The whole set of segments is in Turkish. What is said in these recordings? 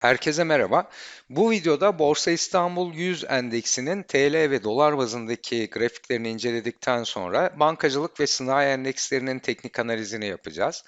Herkese merhaba. Bu videoda Borsa İstanbul 100 endeksinin TL ve dolar bazındaki grafiklerini inceledikten sonra bankacılık ve sanayi endekslerinin teknik analizini yapacağız.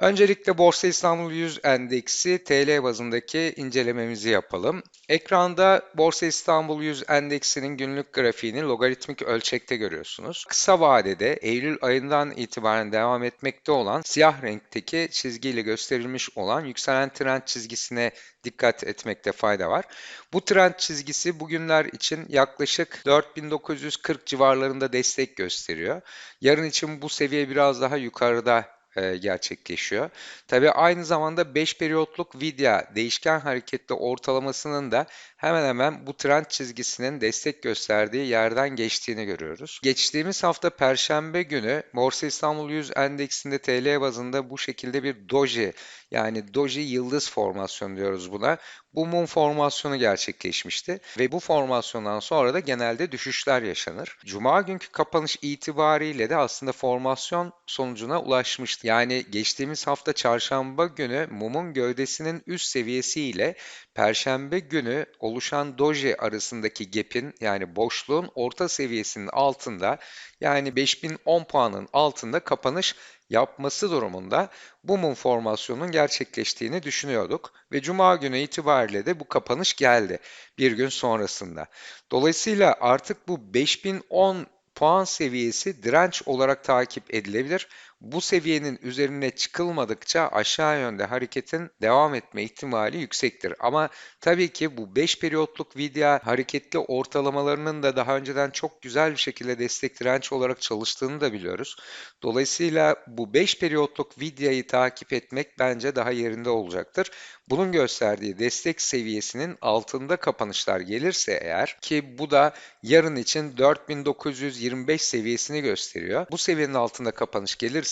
Öncelikle Borsa İstanbul 100 endeksi TL bazındaki incelememizi yapalım. Ekranda Borsa İstanbul 100 endeksinin günlük grafiğini logaritmik ölçekte görüyorsunuz. Kısa vadede Eylül ayından itibaren devam etmekte olan siyah renkteki çizgiyle gösterilmiş olan yükselen trend çizgisine dikkat etmekte fayda var. Bu trend çizgisi bugünler için yaklaşık 4940 civarlarında destek gösteriyor. Yarın için bu seviye biraz daha yukarıda e, gerçekleşiyor. Tabii aynı zamanda 5 periyotluk vidya değişken hareketli ortalamasının da hemen hemen bu trend çizgisinin destek gösterdiği yerden geçtiğini görüyoruz. Geçtiğimiz hafta Perşembe günü Borsa İstanbul 100 endeksinde TL bazında bu şekilde bir doji yani doji yıldız formasyonu diyoruz buna. Bu mum formasyonu gerçekleşmişti ve bu formasyondan sonra da genelde düşüşler yaşanır. Cuma günkü kapanış itibariyle de aslında formasyon sonucuna ulaşmıştı. Yani geçtiğimiz hafta çarşamba günü mumun gövdesinin üst seviyesi ile perşembe günü oluşan doji arasındaki gap'in yani boşluğun orta seviyesinin altında yani 5010 puanın altında kapanış yapması durumunda bu mum formasyonun gerçekleştiğini düşünüyorduk ve cuma günü itibariyle de bu kapanış geldi bir gün sonrasında. Dolayısıyla artık bu 5010 puan seviyesi direnç olarak takip edilebilir. Bu seviyenin üzerine çıkılmadıkça aşağı yönde hareketin devam etme ihtimali yüksektir. Ama tabii ki bu 5 periyotluk vidya hareketli ortalamalarının da daha önceden çok güzel bir şekilde destek direnç olarak çalıştığını da biliyoruz. Dolayısıyla bu 5 periyotluk vidyayı takip etmek bence daha yerinde olacaktır. Bunun gösterdiği destek seviyesinin altında kapanışlar gelirse eğer ki bu da yarın için 4925 seviyesini gösteriyor. Bu seviyenin altında kapanış gelirse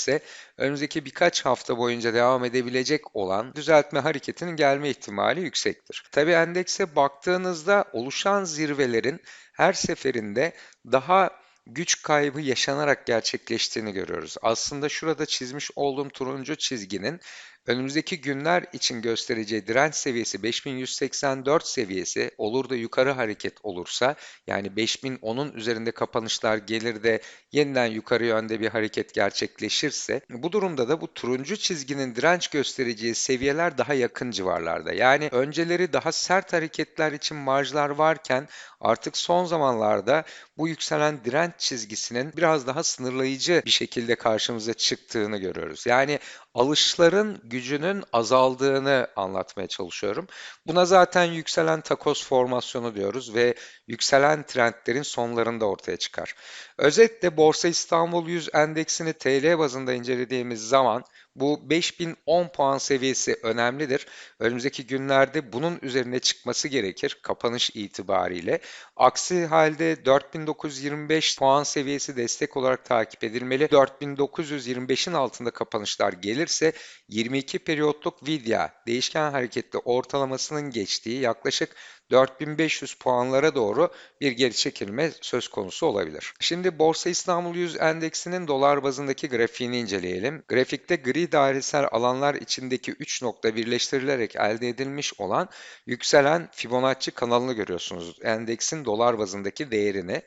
önümüzdeki birkaç hafta boyunca devam edebilecek olan düzeltme hareketinin gelme ihtimali yüksektir. Tabi endekse baktığınızda oluşan zirvelerin her seferinde daha güç kaybı yaşanarak gerçekleştiğini görüyoruz. Aslında şurada çizmiş olduğum turuncu çizginin Önümüzdeki günler için göstereceği direnç seviyesi 5184 seviyesi olur da yukarı hareket olursa yani 5010'un üzerinde kapanışlar gelir de yeniden yukarı yönde bir hareket gerçekleşirse bu durumda da bu turuncu çizginin direnç göstereceği seviyeler daha yakın civarlarda. Yani önceleri daha sert hareketler için marjlar varken artık son zamanlarda bu yükselen direnç çizgisinin biraz daha sınırlayıcı bir şekilde karşımıza çıktığını görüyoruz. Yani alışların gücünün azaldığını anlatmaya çalışıyorum. Buna zaten yükselen takos formasyonu diyoruz ve yükselen trendlerin sonlarında ortaya çıkar. Özetle Borsa İstanbul 100 endeksini TL bazında incelediğimiz zaman bu 5010 puan seviyesi önemlidir. Önümüzdeki günlerde bunun üzerine çıkması gerekir kapanış itibariyle. Aksi halde 4925 puan seviyesi destek olarak takip edilmeli. 4925'in altında kapanışlar gelirse 22 periyotluk vidya değişken hareketli ortalamasının geçtiği yaklaşık 4500 puanlara doğru bir geri çekilme söz konusu olabilir. Şimdi Borsa İstanbul 100 endeksinin dolar bazındaki grafiğini inceleyelim. Grafikte gri dairesel alanlar içindeki 3 nokta birleştirilerek elde edilmiş olan yükselen Fibonacci kanalını görüyorsunuz. Endeksin dolar bazındaki değerini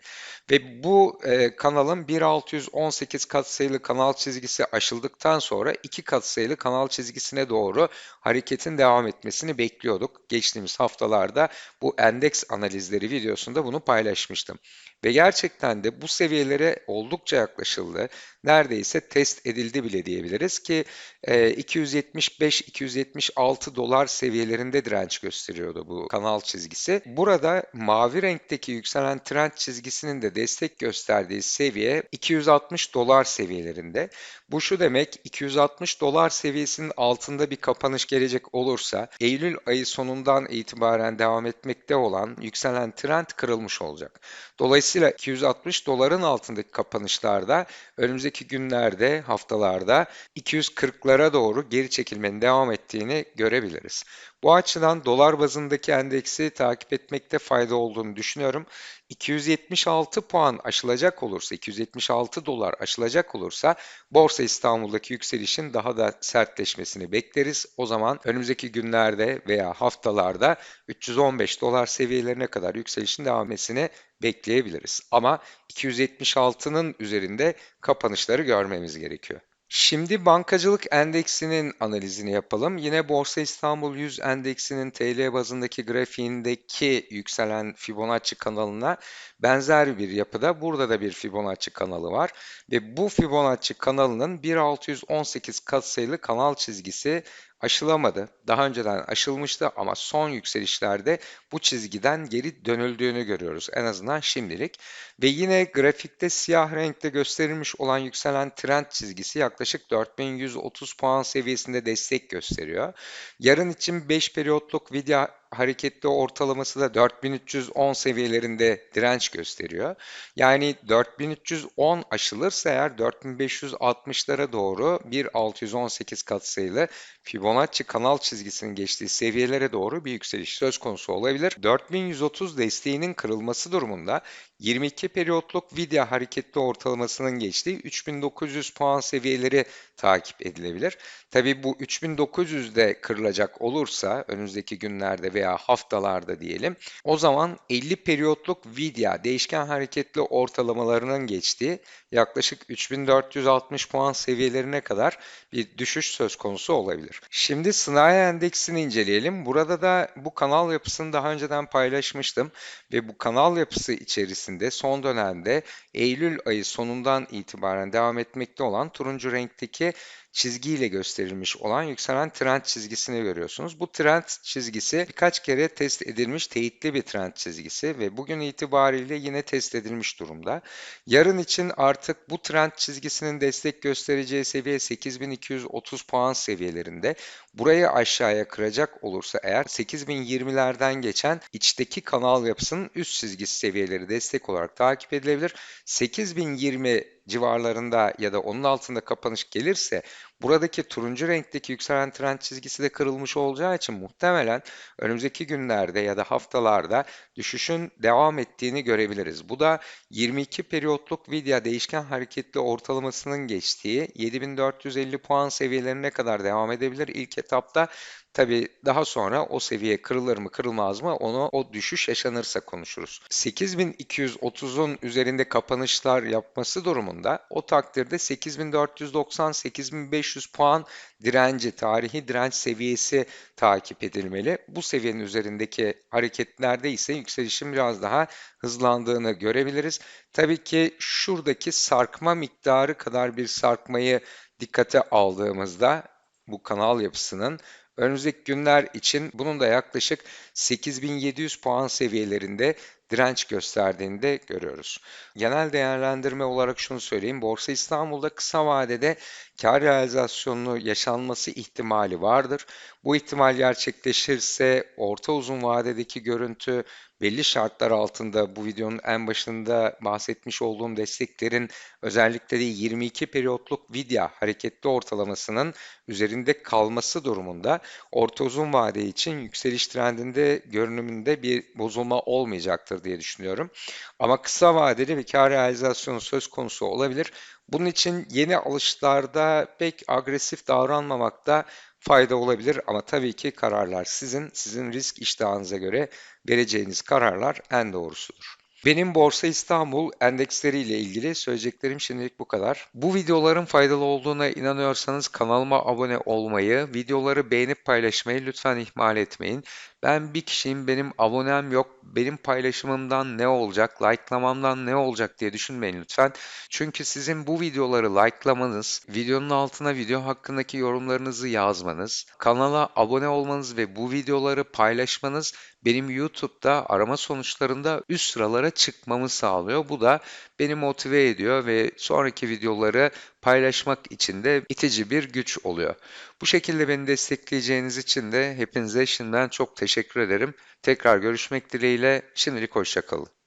ve bu e, kanalın 1618 katsayılı kanal çizgisi aşıldıktan sonra 2 katsayılı kanal çizgisine doğru hareketin devam etmesini bekliyorduk. Geçtiğimiz haftalarda bu endeks analizleri videosunda bunu paylaşmıştım. Ve gerçekten de bu seviyelere oldukça yaklaşıldı. Neredeyse test edildi bile diyebiliriz ki 275-276 e, dolar seviyelerinde direnç gösteriyordu bu kanal çizgisi. Burada mavi renkteki yükselen trend çizgisinin de destek gösterdiği seviye 260 dolar seviyelerinde. Bu şu demek 260 dolar seviyesinin altında bir kapanış gelecek olursa Eylül ayı sonundan itibaren devam etmekte olan yükselen trend kırılmış olacak. Dolayısıyla 260 doların altındaki kapanışlarda önümüzdeki günlerde, haftalarda 240'lara doğru geri çekilmenin devam ettiğini görebiliriz. Bu açıdan dolar bazındaki endeksi takip etmekte fayda olduğunu düşünüyorum. 276 puan aşılacak olursa, 276 dolar aşılacak olursa Borsa İstanbul'daki yükselişin daha da sertleşmesini bekleriz. O zaman önümüzdeki günlerde veya haftalarda 315 dolar seviyelerine kadar yükselişin devam etmesini bekleyebiliriz. Ama 276'nın üzerinde kapanışları görmemiz gerekiyor. Şimdi bankacılık endeksinin analizini yapalım. Yine Borsa İstanbul 100 endeksinin TL bazındaki grafiğindeki yükselen Fibonacci kanalına benzer bir yapıda burada da bir Fibonacci kanalı var. Ve bu Fibonacci kanalının 1618 katsayılı kanal çizgisi aşılamadı. Daha önceden aşılmıştı ama son yükselişlerde bu çizgiden geri dönüldüğünü görüyoruz. En azından şimdilik. Ve yine grafikte siyah renkte gösterilmiş olan yükselen trend çizgisi yaklaşık 4130 puan seviyesinde destek gösteriyor. Yarın için 5 periyotluk video hareketli ortalaması da 4310 seviyelerinde direnç gösteriyor. Yani 4310 aşılırsa eğer 4560'lara doğru bir 618 katsayılı Fibonacci kanal çizgisinin geçtiği seviyelere doğru bir yükseliş söz konusu olabilir. 4130 desteğinin kırılması durumunda 22 periyotluk video hareketli ortalamasının geçtiği 3900 puan seviyeleri takip edilebilir. Tabi bu 3900'de kırılacak olursa önümüzdeki günlerde veya haftalarda diyelim o zaman 50 periyotluk video değişken hareketli ortalamalarının geçtiği yaklaşık 3460 puan seviyelerine kadar bir düşüş söz konusu olabilir. Şimdi sınai endeksini inceleyelim. Burada da bu kanal yapısını daha önceden paylaşmıştım ve bu kanal yapısı içerisinde son dönemde Eylül ayı sonundan itibaren devam etmekte olan turuncu renkteki çizgiyle gösterilmiş olan yükselen trend çizgisini görüyorsunuz. Bu trend çizgisi birkaç kere test edilmiş teyitli bir trend çizgisi ve bugün itibariyle yine test edilmiş durumda. Yarın için artık bu trend çizgisinin destek göstereceği seviye 8230 puan seviyelerinde. Burayı aşağıya kıracak olursa eğer 8020'lerden geçen içteki kanal yapısının üst çizgisi seviyeleri destek olarak takip edilebilir. 8020 civarlarında ya da onun altında kapanış gelirse buradaki turuncu renkteki yükselen trend çizgisi de kırılmış olacağı için muhtemelen önümüzdeki günlerde ya da haftalarda düşüşün devam ettiğini görebiliriz. Bu da 22 periyotluk video değişken hareketli ortalamasının geçtiği 7450 puan seviyelerine kadar devam edebilir ilk etapta. Tabi daha sonra o seviye kırılır mı kırılmaz mı onu o düşüş yaşanırsa konuşuruz. 8230'un üzerinde kapanışlar yapması durumunda o takdirde 8490-8500 puan direnci, tarihi direnç seviyesi takip edilmeli. Bu seviyenin üzerindeki hareketlerde ise yükselişin biraz daha hızlandığını görebiliriz. Tabii ki şuradaki sarkma miktarı kadar bir sarkmayı dikkate aldığımızda bu kanal yapısının Önümüzdeki günler için bunun da yaklaşık 8700 puan seviyelerinde direnç gösterdiğini de görüyoruz. Genel değerlendirme olarak şunu söyleyeyim. Borsa İstanbul'da kısa vadede kar realizasyonunu yaşanması ihtimali vardır. Bu ihtimal gerçekleşirse orta uzun vadedeki görüntü belli şartlar altında bu videonun en başında bahsetmiş olduğum desteklerin özellikle de 22 periyotluk video hareketli ortalamasının üzerinde kalması durumunda orta uzun vade için yükseliş trendinde görünümünde bir bozulma olmayacaktır diye düşünüyorum. Ama kısa vadeli bir kar realizasyonu söz konusu olabilir. Bunun için yeni alışlarda pek agresif davranmamakta fayda olabilir ama tabii ki kararlar sizin, sizin risk iştahınıza göre vereceğiniz kararlar en doğrusudur. Benim Borsa İstanbul endeksleriyle ilgili söyleyeceklerim şimdilik bu kadar. Bu videoların faydalı olduğuna inanıyorsanız kanalıma abone olmayı, videoları beğenip paylaşmayı lütfen ihmal etmeyin. Ben bir kişiyim, benim abonem yok, benim paylaşımımdan ne olacak, like'lamamdan ne olacak diye düşünmeyin lütfen. Çünkü sizin bu videoları like'lamanız, videonun altına video hakkındaki yorumlarınızı yazmanız, kanala abone olmanız ve bu videoları paylaşmanız benim YouTube'da arama sonuçlarında üst sıralara çıkmamı sağlıyor. Bu da beni motive ediyor ve sonraki videoları paylaşmak için de itici bir güç oluyor. Bu şekilde beni destekleyeceğiniz için de hepinize şimdiden çok teşekkür ederim. Tekrar görüşmek dileğiyle şimdilik hoşçakalın.